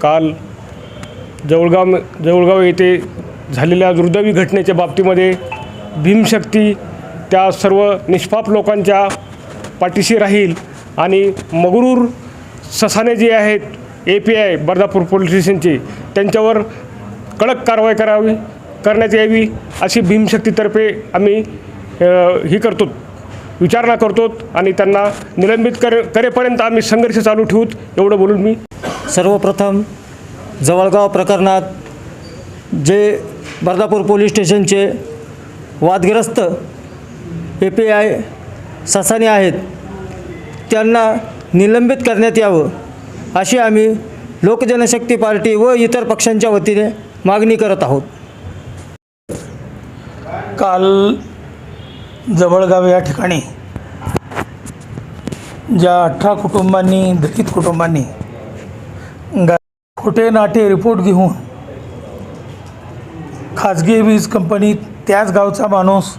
काल जवळगाव जवळगाव येथे झालेल्या दुर्दैवी घटनेच्या बाबतीमध्ये भीमशक्ती त्या सर्व निष्पाप लोकांच्या पाठीशी राहील आणि मगरूर ससाने जे आहेत A P I Bardapur police स्टेशनचे त्यांच्यावर कडक कारवाई करावी करण्यात यावी अशी भीमशक्तीतर्फे आम्ही ही करतो विचारणा करतो आणि त्यांना निलंबित करे करेपर्यंत आम्ही संघर्ष चालू ठेवूत एवढं बोलून मी सर्वप्रथम जवळगाव प्रकरणात जे बर्दापूर पोलीस स्टेशनचे वादग्रस्त ए पी आय ससाने आहेत त्यांना निलंबित करण्यात यावं अशी आम्ही लोकजनशक्ती पार्टी व इतर पक्षांच्या वतीने मागणी करत आहोत. काल जवळगाव या ठिकाणी ज्या अठरा कुटुंबांनी दलित कुटुंबांनी खोटे नाटे रिपोर्ट घेऊन खाजगी वीज कंपनी त्याच गावचा माणूस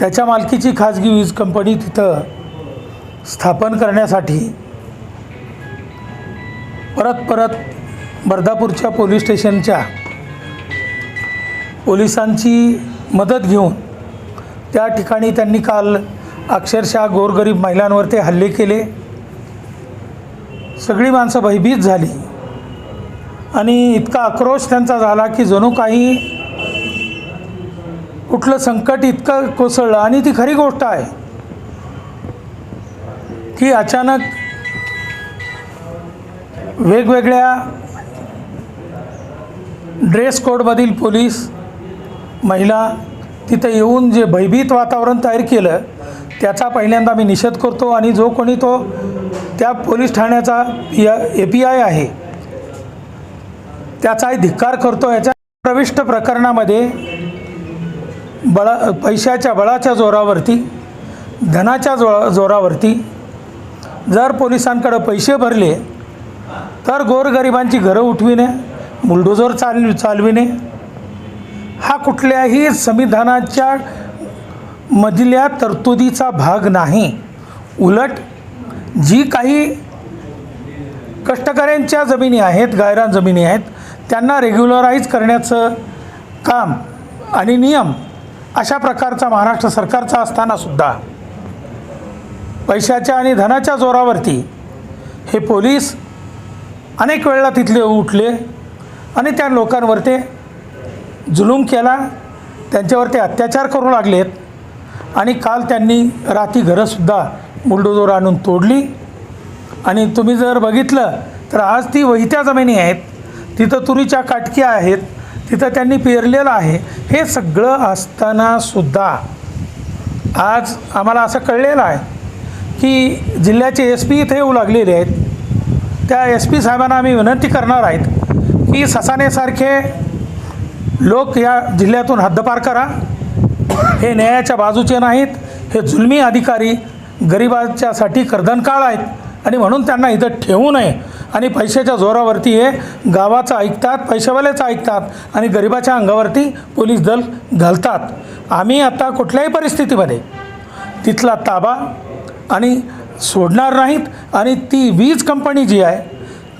त्याच्या मालकीची खाजगी वीज कंपनी तिथं स्थापन करण्यासाठी परत परत बर्दापूरच्या पोलीस स्टेशनच्या पोलिसांची मदत घेऊन त्या ठिकाणी त्यांनी काल अक्षरशः गोरगरीब महिलांवर ते हल्ले केले. सगळी माणसं भयभीत झाली. आणि इतका आक्रोश त्यांचा झाला की जणू काही कुठलं संकट इतकं कोसळलं. आणि ती खरी गोष्ट आहे की अचानक वेगवेगळ्या ड्रेस कोडमधील पोलीस महिला तिथं येऊन जे भयभीत वातावरण तयार केलं त्याचा पहिल्यांदा मी निषेध करतो. आणि जो कोणी तो त्या पोलीस ठाण्याचा पी ए पी आय आहे. त्याचाही धिक्कार करतो याच्या प्रविष्ट प्रकरणामध्ये बळा पैशाच्या बळाच्या जोरावरती धनाच्या जो जोरावरती जर पोलिसांकडं पैसे भरले तर गोरगरिबांची घरं उठविणे बुलडोजर चाल चालविणे हा कुठल्याही संविधानाच्या मधल्या तरतुदीचा भाग नाही. उलट जी काही कष्टकऱ्यांच्या जमिनी आहेत गायरान जमिनी आहेत त्यांना रेग्युलराईज करण्याचं काम आणि नियम अशा प्रकारचा महाराष्ट्र सरकारचा असतानासुद्धा पैशाच्या आणि धनाच्या जोरावरती हे पोलीस अनेक वेळेला तिथले उठले आणि त्या लोकांवर ते जुलूम केला त्यांच्यावर ते अत्याचार करू लागलेत आणि काल त्यांनी राती घरंसुद्धा बुलडोजर आणून तोडली. आणि तुम्ही जर बघितलं तर आज ती वहित्या जमिनी आहेत. तिथं तुरीच्या काटक्या आहेत. तिथं त्यांनी पेरलेलं आहे. हे सगळं असतानासुद्धा आज आम्हाला असं कळलेलं आहे की जिल्ह्याचे एस पी इथे येऊ लागलेले आहेत. त्या एस पी साहेबांना आम्ही विनंती करणार आहेत की ससानेसारखे लोक या जिल्ह्यातून हद्दपार करा. हे न्यायाच्या बाजूचे नाहीत. हे जुलमी अधिकारी गरिबाच्यासाठी कर्दनकाळ आहेत. आणि म्हणून त्यांना इथं ठेवू नये. आणि पैशाच्या जोरावरती हे गावाचं ऐकतात पैशावाल्याचं ऐकतात आणि गरिबाच्या अंगावरती पोलीस दल घालतात. आम्ही आता कुठल्याही परिस्थितीमध्ये तिथला ताबा आणि सोडणार नाहीत. आणि ती वीज कंपनी जी आहे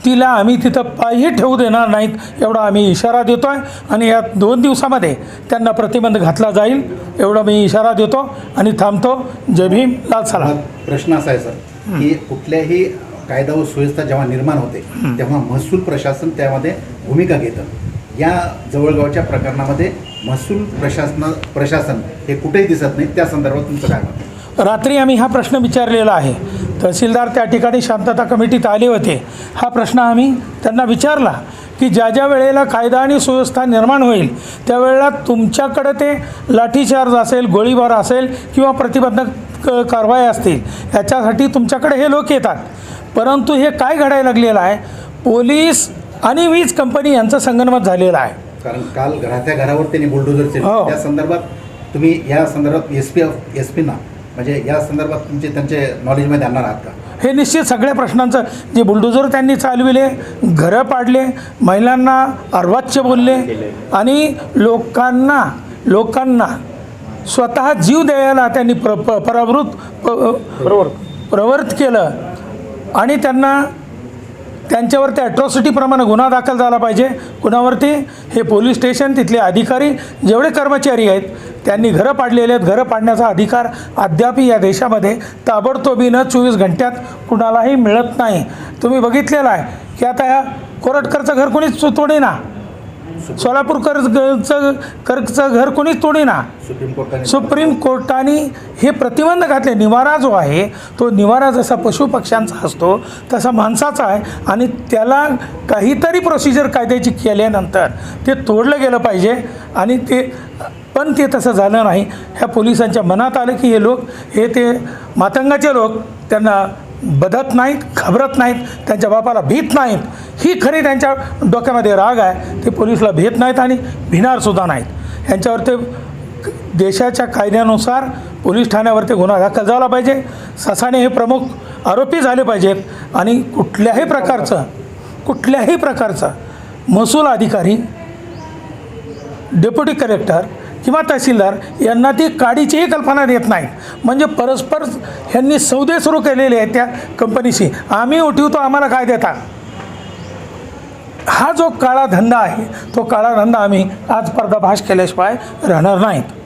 तिला आम्ही तिथं पायही ठेवू देणार नाहीत एवढा आम्ही इशारा देतो आहे आणि या दोन दिवसामध्ये त्यांना प्रतिबंध घातला जाईल एवढा मी इशारा देतो आणि थांबतो. जय भीम लाल सलाम. प्रश्न असा आहे सर की कुठल्याही कायदा व सुव्यवस्था जेव्हा निर्माण होते तेव्हा महसूल प्रशासन त्यामध्ये भूमिका घेतं. या जवळगावच्या प्रकरणामध्ये महसूल प्रशासन प्रशासन हे कुठेही दिसत नाही त्या संदर्भात तुमचं काय? रात्री आम्ही हा प्रश्न विचारलेला आहे. तहसीलदार त्या ठिकाणी शांतता कमिटीत आले होते. हा प्रश्न आम्ही त्यांना विचारला की ज्या ज्या वेळेला कायदा आणि सुव्यवस्था निर्माण होईल त्यावेळेला तुमच्याकडे ते लाठीचार्ज असेल गोळीबार असेल किंवा प्रतिबंधक क- कारवाई असतील याच्यासाठी तुमच्याकडे हे लोक येतात. परंतु हे काय घडायला लागलेलं आहे? पोलीस आणि वीज कंपनी यांचं संगनमत झालेलं आहे. कारण काल घराच्या घरावर त्यांनी बुलडोजर हो. त्या संदर्भात तुम्ही या संदर्भात एस पी एस पीना म्हणजे या संदर्भात तुमचे त्यांचे नॉलेजमध्ये आणणार आहात का? हे निश्चित सगळ्या प्रश्नांचं जे बुलडोजर त्यांनी चालविले घरं पाडले महिलांना अर्वाच्य बोलले आणि लोकांना लोकांना स्वतः जीव द्यायला त्यांनी प्र प- परावृत प्रवृत्त केलं. आणि त्यांना त्यांच्यावरती ॲट्रॉसिटीप्रमाणे गुन्हा दाखल झाला पाहिजे. कुणावरती? हे पोलीस स्टेशन तिथले अधिकारी जेवढे कर्मचारी आहेत त्यांनी घरं पाडलेले आहेत. घरं पाडण्याचा अधिकार अद्याप या देशामध्ये ताबडतोबीनं चोवीस घंट्यात कुणालाही मिळत नाही. तुम्ही बघितलेलं आहे की आता ह्या कोरटकरचं घर कोणीच तोडेना. सोलापूरकरचं करचं घर कोणीच सुप्रीम कोर्टाने सुप्रीम कोर्टाने हे प्रतिबंध घातले निवारा जो आहे तो निवारा जसा पशुपक्ष्यांचा असतो तसा माणसाचा आहे. आणि त्याला काहीतरी प्रोसिजर कायद्याची केल्यानंतर ते तोडलं गेलं पाहिजे. आणि ते पण ते तसं झालं नाही. ह्या पोलिसांच्या मनात आलं की हे लोक हे ते मातंगाचे लोक त्यांना बदत नाहीत घाबरत नाहीत त्यांच्या बापाला भीत नाहीत. ही खरी त्यांच्या डोक्यामध्ये राग आहे. ते पोलिसला भीत नाहीत आणि भिणारसुद्धा नाहीत. यांच्यावर ते देशाच्या कायद्यानुसार पोलीस ठाण्यावरती गुन्हा दाखल झाला पाहिजे. ससाणे हे प्रमुख आरोपी झाले पाहिजेत. आणि कुठल्याही प्रकारचं कुठल्याही प्रकारचं महसूल अधिकारी डेप्युटी कलेक्टर किंवा तहसीलदार यांना ती काडीचीही कल्पना देत नाहीत. म्हणजे परस्पर ह्यांनी सौदे सुरू केलेले आहेत त्या कंपनीशी. आम्ही उठवतो आम्हाला काय देता? हा जो काळा धंदा आहे तो काळा धंदा आम्ही आज पर्दाभाष केल्याशिवाय राहणार नाहीत.